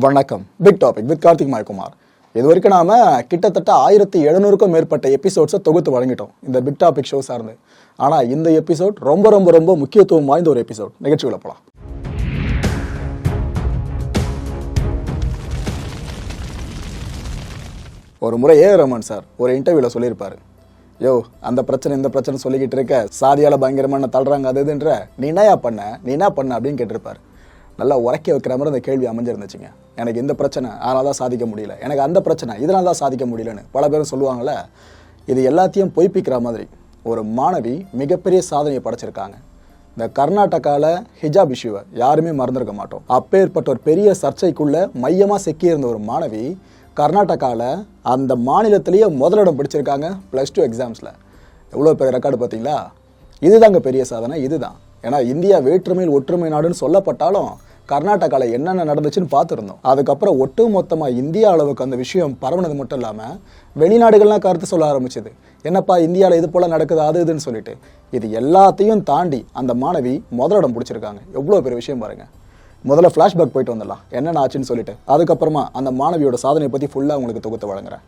வணக்கம். Big topic with Karthik Maikumar. இது வரைக்கும் நாம கிட்டத்தட்ட ஆயிரத்தி எழுநூறுக்கும் மேற்பட்ட எபிசோட்ஸை தொகுத்து வழங்கிட்டோம். இந்த பிக் டாபிக் ஷோ சார்ந்து. ஆனா இந்த எபிசோட் ரொம்ப ரொம்ப ரொம்ப முக்கியத்துவம் வாய்ந்த ஒரு எபிசோட் நிகழ்ச்சிகளை போலாம். ஒரு முறை ஏ ரமன் சார் ஒரு இன்டர்வியூல சொல்லியிருப்பாரு. யோ அந்த பிரச்சனை இந்த பிரச்சனை சொல்லிக்கிட்டு இருக்க சாதியால பயங்கரமான தள்ளுறாங்க அது இதுன்ற நீ என்னயா பண்ண நீ என்ன பண்ண? அப்படின்னு கேட்டிருப்பாரு. நல்லா உரைக்க வைக்கிற மாதிரி அந்த கேள்வி அமைஞ்சிருந்துச்சுங்க. எனக்கு இந்த பிரச்சனை அதனால தான் சாதிக்க முடியல. எனக்கு அந்த பிரச்சனை இதனால் தான் சாதிக்க முடியலன்னு பல பேரும் சொல்லுவாங்கள்ல இது எல்லாத்தையும் பொய்ப்பிக்கிற மாதிரி ஒரு மாணவி மிகப்பெரிய சாதனையை படைச்சிருக்காங்க. இந்த கர்நாடகாவில் ஹிஜாப் இஷ்யூவை யாருமே மறந்துருக்க மாட்டோம். அப்பேற்பட்ட ஒரு பெரிய சர்ச்சைக்குள்ளே மையமாக சிக்கியிருந்த ஒரு மாணவி கர்நாடகாவில் அந்த மாநிலத்திலேயே முதலிடம் பிடிச்சிருக்காங்க ப்ளஸ் டூ எக்ஸாம்ஸில் எவ்வளோ பெரிய ரெக்கார்டு பார்த்தீங்களா? இதுதாங்க பெரிய சாதனை இதுதான். ஏன்னா இந்தியா வேற்றுமையில் ஒற்றுமை நாடுன்னு சொல்லப்பட்டாலும் கர்நாடகாவில் என்னென்ன நடந்துச்சுன்னு பார்த்துருந்தோம். அதுக்கப்புறம் ஒட்டு மொத்தமாக இந்தியா அளவுக்கு அந்த விஷயம் பரவுனது மட்டும் இல்லாமல் வெளிநாடுகள்லாம் கருத்து சொல்ல ஆரம்பிச்சது. என்னப்பா இந்தியாவில் இது போல் நடக்குது அது இதுன்னு சொல்லிட்டு. இது எல்லாத்தையும் தாண்டி அந்த மாணவி முதலிடம் பிடிச்சிருக்காங்க. எவ்வளோ பெரிய விஷயம் பாருங்கள் முதல்ல ஃப்ளாஷ்பேக் போயிட்டு வந்துடலாம். என்னென்ன ஆச்சுன்னு சொல்லிட்டு. அதுக்கப்புறமா அந்த மாணவியோட சாதனையை பற்றி ஃபுல்லாக உங்களுக்கு தொகுத்து வழங்குறேன்.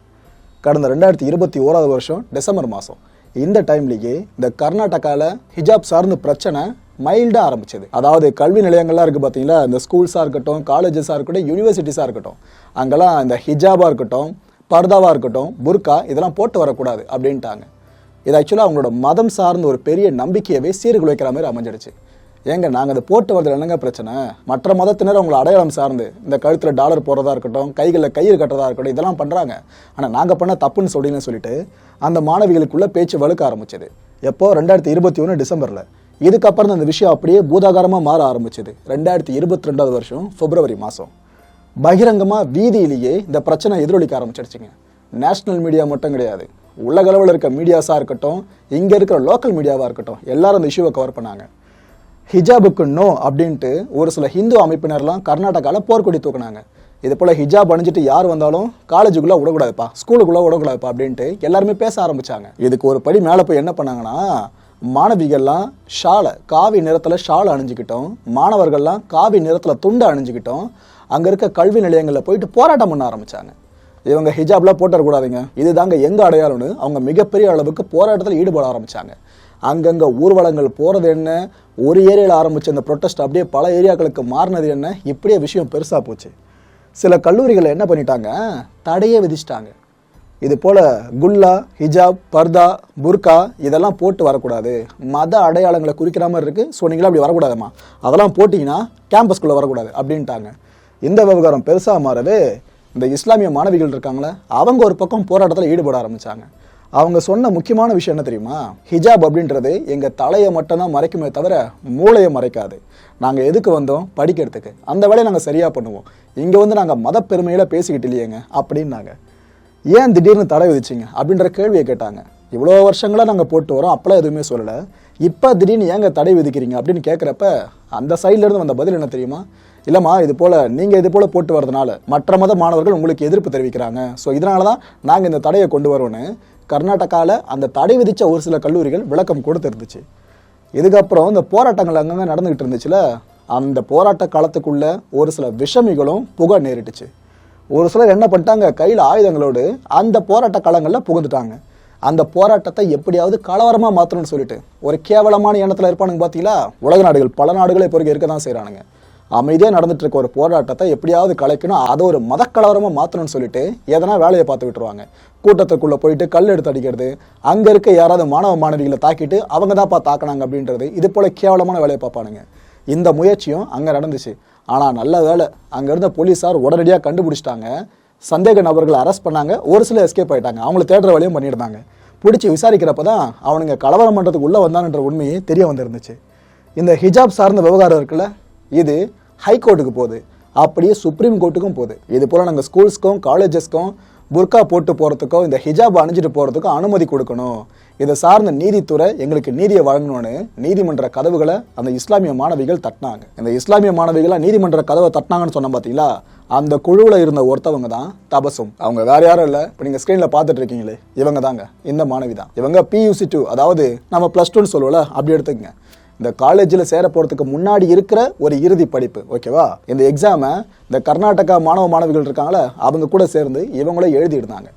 கடந்த ரெண்டாயிரத்தி இருபத்தி ஓராவது வருஷம் டிசம்பர் மாதம் இந்த டைம்லேயே இந்த கர்நாடகாவில் ஹிஜாப் சார்ந்த பிரச்சனை மைல்டாக ஆரம்பிச்சது. அதாவது கல்வி நிலையங்கள்லாம் இருக்குது பார்த்தீங்களா இந்த ஸ்கூல்ஸாக இருக்கட்டும் காலேஜஸாக இருக்கட்டும் யூனிவர்சிட்டிஸாக இருக்கட்டும். அங்கெல்லாம் இந்த ஹிஜாபாக இருக்கட்டும் பர்தாவாக இருக்கட்டும் புர்கா இதெல்லாம் போட்டு வரக்கூடாது அப்படின்ட்டாங்க. இது ஆக்சுவலாக அவங்களோட மதம் சார்ந்த ஒரு பெரிய நம்பிக்கையவே சீர்குலைக்கிற மாதிரி அமைஞ்சிடுச்சு. ஏங்க நாங்கள் அதை போட்டு வரது என்னங்க பிரச்சனை? மற்ற மதத்தினர் அவங்களை அடையாளம் சார்ந்து இந்த கழுத்தில் டாலர் போடுறதா இருக்கட்டும் கைகளில் கயிறு கட்டுறதா இருக்கட்டும் இதெல்லாம் பண்ணுறாங்க ஆனால் நாங்கள் பண்ண தப்புன்னு சொல்லின்னு சொல்லிட்டு அந்த மாணவிகளுக்குள்ளே பேச்சு வலுக்க ஆரம்பிச்சது. எப்போ? ரெண்டாயிரத்தி இருபத்தி ஒன்று டிசம்பரில். இதுக்கப்புறம் அந்த விஷயம் அப்படியே பூதாகாரமாக மாற ஆரம்பிச்சது. ரெண்டாயிரத்தி இருபத்தி ரெண்டாவது வருஷம் பிப்ரவரி மாதம் பகிரங்கமாக வீதியிலேயே இந்த பிரச்சனை எதிரொலிக்க ஆரம்பிச்சிடுச்சிங்க. நேஷ்னல் மீடியா மட்டும் கிடையாது. உலகளவில் இருக்க மீடியாஸாக இருக்கட்டும் இங்கே இருக்கிற லோக்கல் மீடியாவாக இருக்கட்டும் எல்லாரும் இந்த இஷ்யூவை கவர் பண்ணாங்க. ஹிஜாபுக்கு நோ அப்படின்ட்டு ஒரு சில ஹிந்து அமைப்பினர்லாம் கர்நாடகாவில் போர்க்கொடி தூக்குனாங்க. இது போல் ஹிஜாப் அணிஞ்சிட்டு யார் வந்தாலும் காலேஜுக்குள்ளே விடக்கூடாதுப்பா ஸ்கூலுக்குள்ளே விடக்கூடாதுப்பா அப்படின்ட்டு எல்லாருமே பேச ஆரம்பிச்சாங்க. இதுக்கு ஒரு படி மேலே போய் என்ன பண்ணாங்கன்னா மாணவிகள்லாம் ஷாலை காவி நிறத்தில் ஷால் அணிஞ்சிக்கிட்டோம் மாணவர்கள்லாம் காவி நிறத்தில் துண்டு அணிஞ்சிக்கிட்டோம் அங்கே இருக்க கல்வி நிலையங்களில் போயிட்டு போராட்டம் பண்ண ஆரம்பித்தாங்க இவங்க ஹிஜாப்லாம் போட்டுறக்கூடாதுங்க. இதுதாங்க எங்கே அடையாளம்னு அவங்க மிகப்பெரிய அளவுக்கு போராட்டத்தில் ஈடுபட ஆரம்பித்தாங்க அங்கங்கே ஊர்வலங்கள் போகிறது என்ன? ஒரு ஏரியாவில் ஆரம்பிச்ச அந்த ப்ரொட்டஸ்ட் அப்படியே பல ஏரியாக்களுக்கு மாறினது என்ன? இப்படியே விஷயம் பெருசாக போச்சு. சில கல்லூரிகள் என்ன பண்ணிட்டாங்க? தடையே விதிச்சிட்டாங்க. இது போல் குல்லா ஹிஜாப் பர்தா புர்கா இதெல்லாம் போட்டு வரக்கூடாது. மத அடையாளங்களை குறிக்கிற மாதிரி இருக்குது ஸோ நீங்களாம் அப்படி வரக்கூடாதும்மா அதெல்லாம் போட்டிங்கன்னா கேம்பஸ்குள்ளே வரக்கூடாது அப்படின்ட்டாங்க. இந்த விவகாரம் பெருசாக மாறவே இந்த இஸ்லாமிய மாணவிகள் இருக்காங்களே அவங்க ஒரு பக்கம் போராட்டத்தில் ஈடுபட ஆரம்பித்தாங்க அவங்க சொன்ன முக்கியமான விஷயம் என்ன தெரியுமா? ஹிஜாப் அப்படின்றது எங்கள் தலையை மட்டும்தான் மறைக்குமே தவிர மூளையை மறைக்காது. நாங்கள் எதுக்கு வந்தோம்? படிக்கிறதுக்கு. அந்த வேலையை நாங்கள் சரியாக பண்ணுவோம். இங்கே வந்து நாங்கள் மத பெருமையில் பேசிக்கிட்டு இல்லையேங்க. அப்படின்னாங்க. ஏன் திடீர்னு தடை விதிச்சிங்க? அப்படின்ற கேள்வியை கேட்டாங்க. இவ்வளோ வருஷங்களாக நாங்கள் போட்டு வரோம். அப்போலாம் எதுவுமே சொல்லலை. இப்போ திடீர்னு ஏங்க தடை விதிக்கிறீங்க? அப்படின்னு கேட்குறப்ப அந்த சைட்லேருந்து வந்த பதில் என்ன தெரியுமா? இல்லைம்மா இது போல் நீங்கள் இது போல் போட்டு வரதுனால மற்ற மத மாணவர்கள் உங்களுக்கு எதிர்ப்பு தெரிவிக்கிறாங்க. ஸோ இதனால தான் நாங்கள் இந்த தடையை கொண்டு வரோன்னு கர்நாடகாவில் அந்த தடை விதித்த ஒரு சில கல்லூரிகள் விளக்கம் கொடுத்துருந்துச்சு. இதுக்கப்புறம் இந்த போராட்டங்கள் அங்கங்கே நடந்துக்கிட்டு இருந்துச்சுல அந்த போராட்ட காலத்துக்குள்ள ஒரு சில விஷமிகளும் புக நேரிட்டுச்சு. ஒரு சிலர் என்ன பண்ணிட்டாங்க கையில் ஆயுதங்களோடு அந்த போராட்ட காலங்களில் புகுந்துட்டாங்க. அந்த போராட்டத்தை எப்படியாவது கலவரமாக மாற்றணும்னு சொல்லிட்டு ஒரு கேவலமான எண்ணத்தில் இருப்பானுங்க பார்த்தீங்களா உலக நாடுகள் பல நாடுகளை பொறுக்க இருக்க தான் செய்கிறானுங்க அமைதியாக நடந்துட்டு இருக்க ஒரு போராட்டத்தை எப்படியாவது கலைக்கணும் அதை ஒரு மதக்கலவரமாக மாற்றணும்னு சொல்லிட்டு எதனா வேலையை பார்த்து விட்டுருவாங்க. கூட்டத்துக்குள்ளே போயிட்டு கல் எடுத்து அடிக்கிறது அங்கே இருக்க யாராவது மாணவ மாணவிகளை தாக்கிட்டு அவங்க தான்ப்பா தாக்கினாங்க அப்படின்றது இது போல் கேவலமான வேலையை பார்ப்பானுங்க. இந்த முயற்சியும் அங்கே நடந்துச்சு. ஆனால் நல்ல வேலை அங்கே இருந்த போலீஸார் உடனடியாக கண்டுபிடிச்சிட்டாங்க. சந்தேக நபர்களை அரெஸ்ட் பண்ணாங்க. ஒரு சில எஸ்கேப் ஆயிட்டாங்க. அவங்கள தேடுற வேலையும் பண்ணியிருந்தாங்க. பிடிச்சி விசாரிக்கிறப்ப தான் அவனுங்க கலவரம் பண்ணுறதுக்கு உள்ளே வந்தானுன்ற உண்மையே தெரிய வந்திருந்துச்சு. இந்த ஹிஜாப் சார்ந்த விவகாரம் இருக்குல்ல இது ஹைகோர்ட்டுக்கு போகுது. அப்படியே சுப்ரீம் கோர்ட்டுக்கும் போகுது. இது போல் நாங்கள் ஸ்கூல்ஸ்க்கும் காலேஜஸ்க்கும் புர்கா போட்டு போகிறதுக்கோ இந்த ஹிஜாப் அணிஞ்சிட்டு போகிறதுக்கோ அனுமதி கொடுக்கணும். இதை சார்ந்த நீதித்துறை எங்களுக்கு நீதியை வழங்கணும்னு நீதிமன்ற கதவுகளை அந்த இஸ்லாமிய மாணவிகள் தட்டினாங்க. இந்த இஸ்லாமிய மாணவிகளாக நீதிமன்ற கதவை தட்டினாங்கன்னு சொன்ன பார்த்தீங்களா அந்த குழுவில் இருந்த ஒருத்தவங்க தான் தபசும். அவங்க வேற யாரும் இல்லை. இப்போ நீங்கள் ஸ்க்ரீனில் பார்த்துட்டு இருக்கீங்களே இவங்க தாங்க. இந்த மாணவி தான். இவங்க பியூசி டூ அதாவது நம்ம ப்ளஸ் டூன்னு சொல்லுவோம்ல அப்படி எடுத்துக்கங்க. இந்த காலேஜில் சேர போகிறதுக்கு முன்னாடி இருக்கிற ஒரு இறுதி படிப்பு ஓகேவா இந்த எக்ஸாமை இந்த கர்நாடகா மாணவ மாணவிகள் இருக்காங்களே அவங்க கூட சேர்ந்து இவங்களே எழுதியிருந்தாங்க.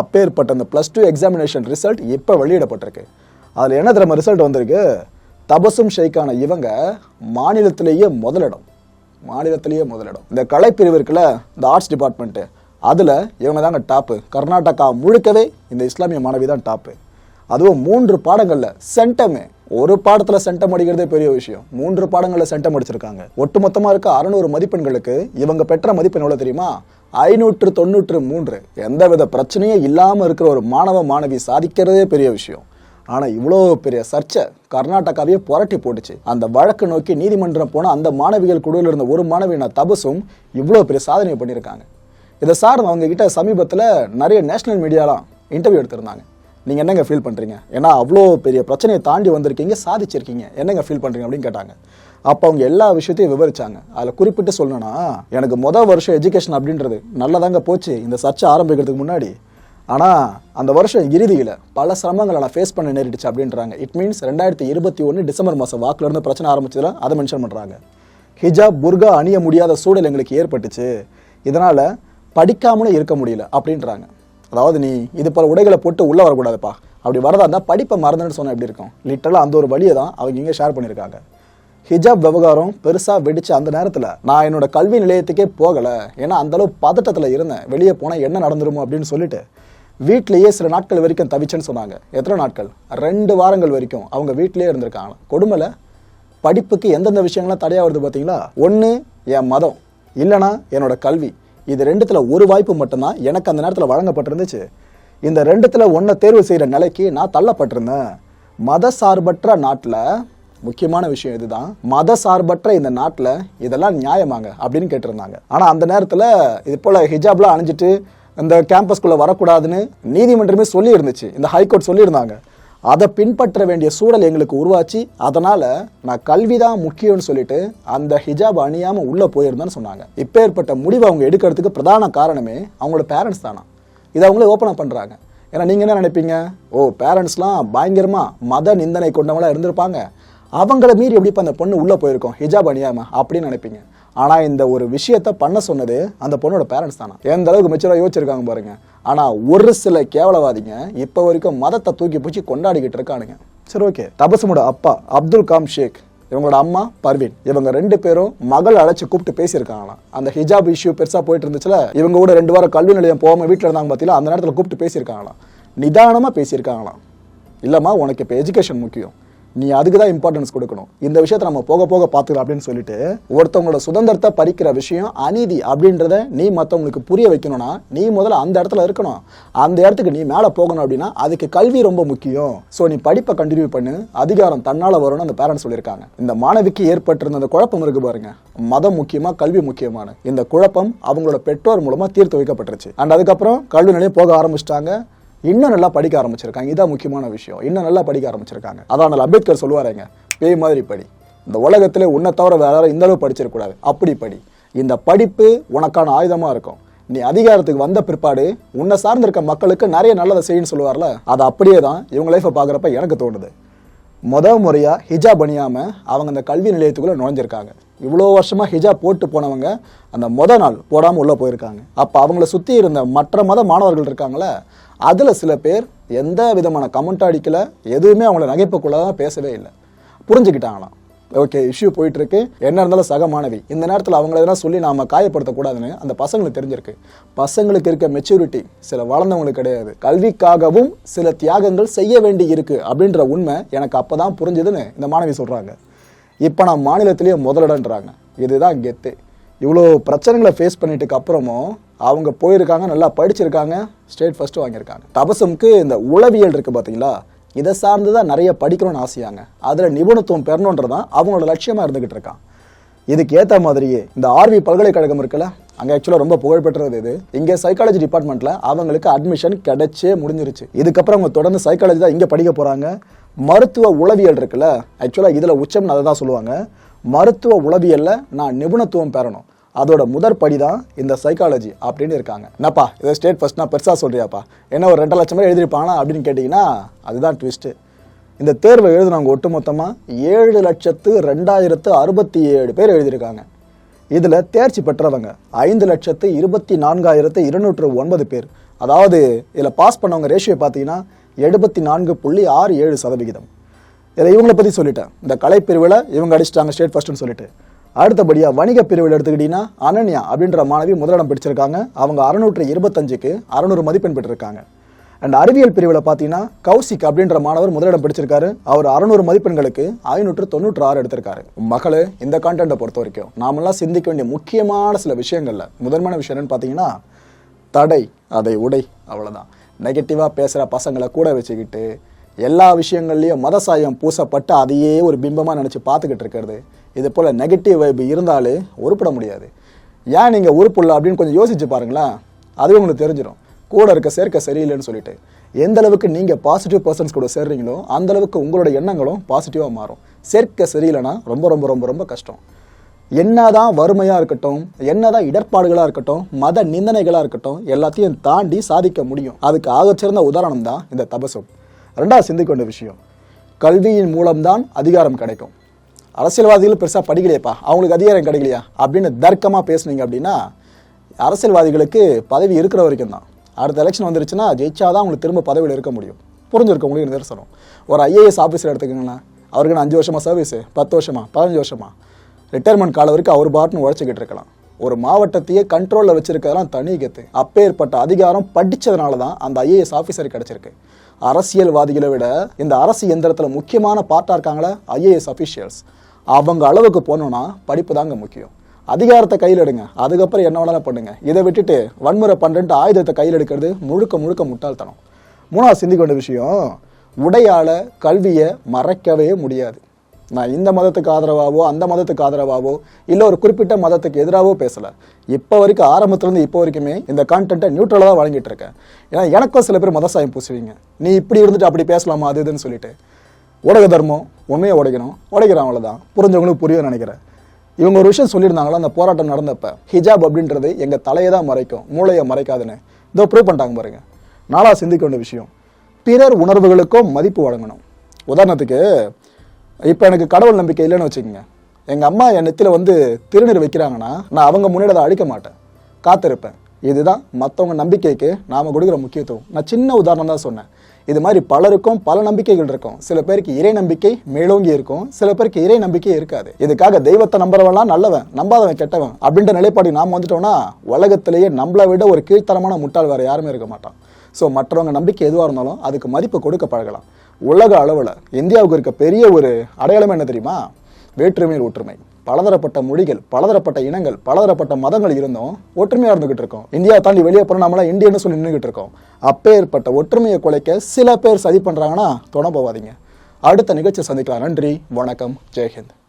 அப்பேற்பட்ட அந்த ப்ளஸ் டூ எக்ஸாமினேஷன் ரிசல்ட் இப்போ வெளியிடப்பட்டிருக்கு. அதில் என்ன தெரியுமா ரிசல்ட் வந்திருக்கு? தபசும் ஷேக்கான இவங்க மாநிலத்திலேயே முதலிடம். மாநிலத்திலேயே முதலிடம். இந்த கலைப்பிரிவு இருக்குல்ல இந்த ஆர்ட்ஸ் டிபார்ட்மெண்ட்டு அதில் இவங்க தாங்க டாப்பு கர்நாடகா முழுக்கவே இந்த இஸ்லாமிய மாணவி தான் டாப்பு அதுவும் மூன்று பாடங்களில் சென்டமே ஒரு பாடத்தில் சென்டம் அடிக்கிறதே பெரிய விஷயம். மூன்று பாடங்களில் சென்டம் அடிச்சிருக்காங்க. ஒட்டுமொத்தமாக இருக்க அறநூறு மதிப்பெண்களுக்கு இவங்க பெற்ற மதிப்பெண் எவ்வளோ தெரியுமா? ஐநூற்று தொண்ணூற்று மூன்று. எந்தவித பிரச்சனையும் இல்லாமல் இருக்கிற ஒரு மாணவ மாணவி சாதிக்கிறதே பெரிய விஷயம். ஆனால் இவ்வளோ பெரிய சர்ச்சை கர்நாடகாவையே புரட்டி போட்டுச்சு. அந்த வழக்கு நோக்கி நீதிமன்றம் போன அந்த மாணவிகள் குழுவில் இருந்த ஒரு மாணவியான தபசும் இவ்வளோ பெரிய சாதனை பண்ணியிருக்காங்க. இதை சார்ந்து அவங்க கிட்ட சமீபத்தில் நிறைய நேஷனல் மீடியாலாம் இன்டர்வியூ எடுத்திருந்தாங்க. நீங்கள் என்னங்க ஃபீல் பண்ணுறீங்க ஏன்னா அவ்வளோ பெரிய பிரச்சனையை தாண்டி வந்திருக்கீங்க சாதிச்சிருக்கீங்க. என்னங்க ஃபீல் பண்ணுறீங்க அப்படின்னு கேட்டாங்க. அப்போ அவங்க எல்லா விஷயத்தையும் விவரிச்சாங்க. அதில் குறிப்பிட்டு சொல்லணும்னா எனக்கு மொதல் வருஷம் எஜுகேஷன் அப்படின்றது நல்லதாங்க போச்சு. இந்த சர்ச்சை ஆரம்பிக்கிறதுக்கு முன்னாடி. ஆனால் அந்த வருஷம் இறுதியில் பல சிரமங்களை நான் ஃபேஸ் பண்ண நேரிடுச்சு அப்படின்றாங்க. இட் மீன்ஸ் ரெண்டாயிரத்தி இருபத்தி ஒன்று டிசம்பர் மாதம் வாக்குலேருந்து பிரச்சனை ஆரம்பிச்சதில் அதை மென்ஷன் பண்ணுறாங்க ஹிஜாப் புர்கா அணிய முடியாத சூழல் எங்களுக்கு ஏற்பட்டுச்சு. இதனால் படிக்காமலே இருக்க முடியல அப்படின்றாங்க. அதாவது நீ இது போல உடைகளை போட்டு உள்ளே வரக்கூடாதுப்பா. அப்படி வரதா இருந்தால் படிப்பை மறந்துன்னு சொன்னால் எப்படி இருக்கும்? லிட்டரலாக அந்த ஒரு வழியை தான் அவங்க இங்கே ஷேர் பண்ணியிருக்காங்க. ஹிஜாப் விவகாரம் பெருசாக வெடிச்ச அந்த நேரத்தில் நான் என்னோட கல்வி நிலையத்துக்கே போகலை. ஏன்னா அந்தளவு பதட்டத்தில் இருந்தேன். வெளியே போனால் என்ன நடந்துருமோ அப்படின்னு சொல்லிட்டு வீட்டிலேயே சில நாட்கள் வரைக்கும் தவிச்சேன்னு சொன்னாங்க. எத்தனை நாட்கள்? ரெண்டு வாரங்கள் வரைக்கும் அவங்க வீட்டிலேயே இருந்திருக்காங்க. கொடுமையில் படிப்புக்கு எந்தெந்த விஷயங்கள்லாம் தடையாக வருது பார்த்தீங்களா ஒன்று என் மதம். இல்லைனா என்னோட கல்வி. இது ரெண்டுத்துல ஒரு வாய்ப்பு மட்டும்தான் எனக்கு அந்த நேரத்தில் வழங்கப்பட்டிருந்துச்சு. இந்த ரெண்டுத்துல ஒன்றை தேர்வு செய்கிற நிலைக்கு நான் தள்ளப்பட்டிருந்தேன். மத சார்பற்ற நாட்டில் முக்கியமான விஷயம் இதுதான் மத சார்பற்ற இந்த நாட்டில் இதெல்லாம் நியாயமாங்க அப்படின்னு கேட்டிருந்தாங்க. ஆனால் அந்த நேரத்தில் இது போல் ஹிஜாப்லாம் அணிஞ்சிட்டு இந்த கேம்பஸ்குள்ளே வரக்கூடாதுன்னு நீதிமன்றமே சொல்லியிருந்துச்சு. இந்த ஹைகோர்ட் சொல்லியிருந்தாங்க. அதை பின்பற்ற வேண்டிய சூழல் எங்களுக்கு உருவாச்சு. அதனால் நான் கல்வி தான் முக்கியம்னு சொல்லிட்டு அந்த ஹிஜாப் அணியாமல் உள்ளே போயிருந்தேன்னு சொன்னாங்க. இப்போ ஏற்பட்ட முடிவை அவங்க எடுக்கிறதுக்கு பிரதான காரணமே அவங்களோட பேரண்ட்ஸ் தானா? இதை அவங்களே ஓப்பனாக பண்ணுறாங்க ஏன்னா நீங்கள் என்ன நினைப்பீங்க? ஓ பேரண்ட்ஸ்லாம் பயங்கரமாக மத நிந்தனை கொண்டவங்களாக இருந்திருப்பாங்க. அவங்கள மீறி எப்படி இப்போ அந்த பொண்ணு உள்ளே போயிருக்கோம்? ஹிஜாப் அணியாமல் அப்படின்னு நினைப்பீங்க. ஆனால் இந்த ஒரு விஷயத்த பண்ண சொன்னது அந்த பொண்ணோட பேரண்ட்ஸ் தானா? எந்த அளவுக்கு மெச்சூராக யோசிச்சிருக்காங்க பாருங்க. ஆனால் ஒரு சில கேவலவாதிங்க இப்போ வரைக்கும் மதத்தை தூக்கி பிடிச்சி கொண்டாடிக்கிட்டு இருக்கானுங்க. சரி ஓகே தபசுமோட அப்பா அப்துல் காம் ஷேக் இவங்களோட அம்மா பர்வீன் இவங்க ரெண்டு பேரும் மகள் அழைச்சி கூப்பிட்டு பேசியிருக்காங்களாம். அந்த ஹிஜாப் இஷ்யூ பெருசாக போயிட்டு இருந்துச்சுல இவங்க கூட ரெண்டு வாரம் கல்வி நிலையம் போகாம வீட்டில் இருந்தாங்க பார்த்தீங்களா அந்த நேரத்தில் கூப்பிட்டு பேசியிருக்காங்களாம். நிதானமாக பேசியிருக்காங்களாம். இல்லைம்மா உனக்கு இப்போ எஜுகேஷன் முக்கியம். நீ அதுக்கு தான் இம்பார்ட்டன்ஸ் கொடுக்கணும். இந்த விஷயத்தை நம்ம போக போக பார்த்துக்கலாம் அப்படின்னு சொல்லிட்டு ஒருத்தவங்களோட சுதந்திரத்தை பறிக்கிற விஷயம் அநீதி அப்படின்றத நீ மற்றவங்களுக்கு புரிய வைக்கணும்னா நீ முதல்ல அந்த இடத்துல இருக்கணும். அந்த இடத்துக்கு நீ மேலே போகணும் அப்படின்னா அதுக்கு கல்வி ரொம்ப முக்கியம். ஸோ நீ படிப்பை கண்டினியூ பண்ணு. அதிகாரம் தன்னால் வரும்னு அந்த பேரண்ட்ஸ் சொல்லியிருக்காங்க. இந்த மாணவிக்கு ஏற்பட்டிருந்த அந்த குழப்பம் இருக்கு பாருங்க. மதம் முக்கியமா கல்வி முக்கியமான. இந்த குழப்பம் அவங்களோட பெற்றோர் மூலமா தீர்த்து வைக்கப்பட்டுருச்சு. அண்ட் அதுக்கப்புறம் கல்வி நிலையம் போக ஆரம்பிச்சிட்டாங்க. இன்னும் நல்லா படிக்க ஆரம்பிச்சிருக்காங்க. இதான் முக்கியமான விஷயம். இன்னும் நல்லா படிக்க ஆரம்பிச்சிருக்காங்க. அதான் அம்பேத்கர் சொல்லுவாருங்க பேய் மாதிரி படி. இந்த உலகத்தில் உன்னை தவிர வேற யாரும் இந்த அளவு படிச்சிடக்கூடாது அப்படி படி. இந்த படிப்பு உனக்கான ஆயுதமாக இருக்கும். நீ அதிகாரத்துக்கு வந்த பிற்பாடு உன்னை சார்ந்திருக்க மக்களுக்கு நிறைய நல்லதை செய்யுன்னு சொல்லுவார்ல அது அப்படியே தான் இவங்க லைஃப்பை பார்க்குறப்ப எனக்கு தோணுது. மொதல் முறையாக ஹிஜாப் அணியாமல் அவங்க அந்த கல்வி நிலையத்துக்குள்ளே நுழைஞ்சிருக்காங்க. இவ்வளோ வருஷமாக ஹிஜாப் போட்டு போனவங்க அந்த மொத நாள் போடாமல் உள்ளே போயிருக்காங்க. அப்போ அவங்கள சுற்றி இருந்த மற்ற மத மாணவர்கள் இருக்காங்களே அதில் சில பேர் எந்த விதமான கமெண்ட் அடிக்கல எதுவுமே அவங்கள நகைப்புக்குள்ளே தான் பேசவே இல்லை. புரிஞ்சுக்கிட்டாங்களாம். ஓகே இஷ்யூ போயிட்டுருக்கு. என்ன இருந்தாலும் சக மாணவி. இந்த நேரத்தில் அவங்கள எதனா சொல்லி நாம காயப்படுத்தக்கூடாதுன்னு அந்த பசங்களுக்கு தெரிஞ்சிருக்கு. பசங்களுக்கு இருக்க மெச்சூரிட்டி சில வளர்ந்தவங்களுக்கு கிடையாது. கல்விக்காகவும் சில தியாகங்கள் செய்ய வேண்டி இருக்குது அப்படின்ற உண்மை எனக்கு அப்போ தான் புரிஞ்சுதுன்னு இந்த மாணவி சொல்கிறாங்க இப்போ நான் மாநிலத்திலேயே முதலிடன்றாங்க. இதுதான் கெத்து. இவ்வளோ பிரச்சனைகளை ஃபேஸ் பண்ணிட்டுக்கு அப்புறமும் அவங்க போயிருக்காங்க நல்லா படிச்சிருக்காங்க ஸ்டேட் ஃபஸ்ட்டு வாங்கியிருக்காங்க. தபசம்க்கு இந்த உளவியல் இருக்குது பார்த்தீங்களா இதை சார்ந்து தான் நிறைய படிக்கணும்னு ஆசையாங்க. அதில் நிபுணத்துவம் பெறணுன்றதான் அவங்களோட லட்சியமாக இருந்துக்கிட்டு இருக்கான். இதுக்கு ஏற்ற மாதிரியே இந்த ஆர்வி பல்கலைக்கழகம் இருக்குல்ல அங்கே ஆக்சுவலாக ரொம்ப புகழ்பெற்றது இது. இங்கே சைக்காலஜி டிபார்ட்மெண்ட்டில் அவங்களுக்கு அட்மிஷன் கிடைச்சே முடிஞ்சிருச்சு. இதுக்கப்புறம் அவங்க தொடர்ந்து சைக்காலஜி தான் இங்கே படிக்க போகிறாங்க மருத்துவ உளவியல் இருக்குல்ல? ஆக்சுவலாக இதில் உச்சம்னு அதை தான் சொல்லுவாங்க. மருத்துவ உளவியலில் நான் நிபுணத்துவம் பெறணும். அதோட முதற் படி தான் இந்த சைக்காலஜி அப்படின்னு இருக்காங்க. என்னப்பா இதை ஸ்டேட் ஃபர்ஸ்ட்னா பெருசாக சொல்கிறியாப்பா என்ன ஒரு ரெண்டு லட்சம் பேர் எழுதியிருப்பாங்களா அப்படின்னு கேட்டிங்கன்னா அதுதான் ட்விஸ்ட்டு இந்த தேர்வை எழுதினவங்க ஒட்டுமொத்தமாக ஏழு லட்சத்து ரெண்டாயிரத்து அறுபத்தி ஏழு பேர் எழுதியிருக்காங்க. இதில் தேர்ச்சி பெற்றவங்க ஐந்து லட்சத்து இருபத்தி நான்காயிரத்து இருநூற்று ஒன்பது பேர். அதாவது இதில் பாஸ் பண்ணவங்க ரேஷியோ பார்த்தீங்கன்னா எழுபத்தி நான்கு புள்ளி ஆறு ஏழு சதவிகிதம். இதை இவங்களை பற்றி சொல்லிட்டேன். இந்த கலைப்பிரிவில் இவங்க அடிச்சிட்டாங்க ஸ்டேட் ஃபர்ஸ்ட்னு சொல்லிட்டு. அடுத்தபடியாக வணிக பிரிவில் எடுத்துக்கிட்டிங்கன்னா அனன்யா அப்படின்ற மாணவி முதலிடம் பிடிச்சிருக்காங்க. அவங்க அறுநூற்று இருபத்தஞ்சுக்கு அறுநூறு மதிப்பெண் பெற்றிருக்காங்க. அண்ட் அறிவியல் பிரிவில் பார்த்தீங்கன்னா கௌசிக் அப்படின்ற மாணவர் முதலிடம் பிடிச்சிருக்காரு. அவர் அறுநூறு மதிப்பெண்களுக்கு ஐநூற்று தொண்ணூற்று ஆறு எடுத்திருக்காரு. மகளே இந்த கான்டென்ட்டை பொறுத்த வரைக்கும் நாமெல்லாம் சிந்திக்க வேண்டிய முக்கியமான சில விஷயங்களில் முதன்மையான விஷயம் என்னன்னு பார்த்தீங்கன்னா தடை அதை உடை அவ்வளோதான் நெகட்டிவாக பேசுகிற பசங்களை கூட வச்சுக்கிட்டு எல்லா விஷயங்கள்லையும் மத சாயம் பூசப்பட்டு அதையே ஒரு பிம்பமாக நினச்சி பார்த்துக்கிட்டு இருக்கிறது. இது போல் நெகட்டிவ் வைப் இருந்தாலே உருப்பிட முடியாது. ஏன் நீங்கள் உருப்பிடல அப்படின்னு கொஞ்சம் யோசிச்சு பாருங்களேன். அதுவே உங்களுக்கு தெரிஞ்சிடும் கூட இருக்க சேர்க்க சரியில்லைன்னு சொல்லிட்டு. எந்த அளவுக்கு நீங்கள் பாசிட்டிவ் பர்சன்ஸ் கூட சேர்றீங்களோ அந்தளவுக்கு உங்களோட எண்ணங்களும் பாசிட்டிவாக மாறும். சேர்க்க சரியில்லைன்னா ரொம்ப ரொம்ப ரொம்ப ரொம்ப கஷ்டம். என்னதான் வறுமையாக இருக்கட்டும் என்னதான் இடர்பாடுகளாக இருக்கட்டும் மத நிந்தனைகளாக இருக்கட்டும் எல்லாத்தையும் தாண்டி சாதிக்க முடியும். அதுக்கு ஆகச்சிறந்த உதாரணம் தான் இந்த தபசும். ரெண்டாவது சிந்திக்க வேண்டிய விஷயம். கல்வியின் மூலம்தான் அதிகாரம் கிடைக்கும். அரசியல்வாதிகள் பெருசாக படிக்கலையப்பா. அவங்களுக்கு அதிகாரம் கிடைக்கலையா? அப்படின்னு தர்க்கமாக பேசுனீங்க அப்படின்னா அரசியல்வாதிகளுக்கு பதவி இருக்கிற வரைக்கும் தான். அடுத்த எலெக்ஷன் வந்துருச்சுன்னா ஜெயிச்சாதான் அவங்களுக்கு திரும்ப பதவியில் இருக்க முடியும். புரிஞ்சிருக்க உங்களுக்கு நிதர்சனம். ஒரு ஐஏஎஸ் ஆஃபீஸர் எடுத்துக்கோங்களேன். அவருக்கு நான் அஞ்சு வருஷமா சர்வீஸு பத்து வருஷமா பதினஞ்சு வருஷமா. ரிட்டையர்மெண்ட் காலம் வரைக்கும் அவர் பாட்டுன்னு உழைச்சிக்கிட்டு இருக்கலாம். ஒரு மாவட்டத்தையே கண்ட்ரோலில் வச்சிருக்கிறதெல்லாம் தனி கத்து. அப்பேற்பட்ட அதிகாரம் படித்ததுனால தான் அந்த ஐஏஎஸ் ஆஃபீஸர் கிடச்சிருக்கு. அரசியல்வாதிகளை விட இந்த அரசு எந்திரத்தில் முக்கியமான பார்ட்டாக இருக்காங்களே ஐஏஎஸ் அஃபீஷியல்ஸ் அவங்க அளவுக்கு போனோன்னா படிப்பு தாங்க முக்கியம். அதிகாரத்தை கையில் எடுங்க. அதுக்கப்புறம் என்ன வேணாலும் பண்ணுங்க. இதை விட்டுட்டு வன்முறை பண்றேன்ட்டு ஆயுதத்தை கையில் எடுக்கிறது முழுக்க முழுக்க முட்டாள்தனம். மூணாவது சிந்திக்க வேண்டிய விஷயம் உடையால கல்வியை மறைக்கவே முடியாது. நான் இந்த மதத்துக்கு ஆதரவாகவோ அந்த மதத்துக்கு ஆதரவாகவோ இல்லை ஒரு குறிப்பிட்ட மதத்துக்கு எதிராகவோ பேசலை. இப்போ வரைக்கும் ஆரம்பத்துலேருந்து இப்போ வரைக்குமே இந்த கான்டென்ட்டை நியூட்ரலாக தான் வழங்கிட்டு இருக்கேன். ஏன்னா எனக்கும் சில பேர் மதசாயம் பூசுவீங்க நீ இப்படி இருந்துட்டு அப்படி பேசலாமா? அது இதுன்னு சொல்லிட்டு. ஊடக தர்மம் உண்மையை உடைக்கணும். உடைக்கிறோம் அவ்வளோதான் புரிஞ்சவங்களுக்கு புரியும் நினைக்கிறேன். இவங்க ஒரு விஷயம் சொல்லியிருந்தாங்களா? அந்த போராட்டம் நடந்தப்ப ஹிஜாப் அப்படின்றது எங்கள் தலையை தான் மறைக்கும். மூளையை மறைக்காதுன்னு. இதோ ப்ரூவ் பண்ணிட்டாங்க பாருங்க. நாளாக சிந்திக்க வேண்டிய விஷயம். பிறர் உணர்வுகளுக்கும் மதிப்பு வழங்கணும். உதாரணத்துக்கு இப்போ எனக்கு கடவுள் நம்பிக்கை இல்லைன்னு வச்சுக்கோங்க. எங்கள் அம்மா என் நெத்தியில் வந்து திருநீர் வைக்கிறாங்கன்னா நான் அவங்க முன்னாடி அதை அழிக்க மாட்டேன். காத்திருப்பேன். இதுதான் மற்றவங்க நம்பிக்கைக்கு நாம் கொடுக்குற முக்கியத்துவம். நான் சின்ன உதாரணம் தான் சொன்னேன். இது மாதிரி பலருக்கும் பல நம்பிக்கைகள் இருக்கும். சில பேருக்கு இறை நம்பிக்கை மேலோங்கி இருக்கும். சில பேருக்கு இறை நம்பிக்கை இருக்காது. இதுக்காக தெய்வத்தை நம்புறவன்லாம் நல்லவன் நம்பாதவன் கெட்டவன் அப்படின்ற நிலைப்பாடு நாம் வந்துட்டோம்னா உலகத்திலேயே நம்மளை விட ஒரு கீழ்த்தரமான முட்டாள் வேறு யாருமே இருக்க மாட்டான். ஸோ மற்றவங்க நம்பிக்கை எதுவாக இருந்தாலும் அதுக்கு மதிப்பு கொடுக்க பழகலாம். உலக அளவில் இந்தியாவுக்கு இருக்க பெரிய ஒரு அடையாளம் என்ன தெரியுமா? வேற்றுமையில் ஒற்றுமை. பலதரப்பட்ட மொழிகள் பலதரப்பட்ட இனங்கள் பலதரப்பட்ட மதங்கள் இருந்தும் ஒற்றுமையாக இருந்துகிட்டு இருக்கோம். இந்தியா தாண்டி வெளியே போனா நம்மளா இந்தியன்னு சொல்லி நின்றுகிட்டு இருக்கோம். அப்பேற்பட்ட ஒற்றுமையை குலைக்க சில பேர் சதி பண்ணுறாங்கன்னா தொட போவாதீங்க. அடுத்த நிகழ்ச்சி சந்திக்கலாம். நன்றி வணக்கம் ஜெய்ஹிந்த்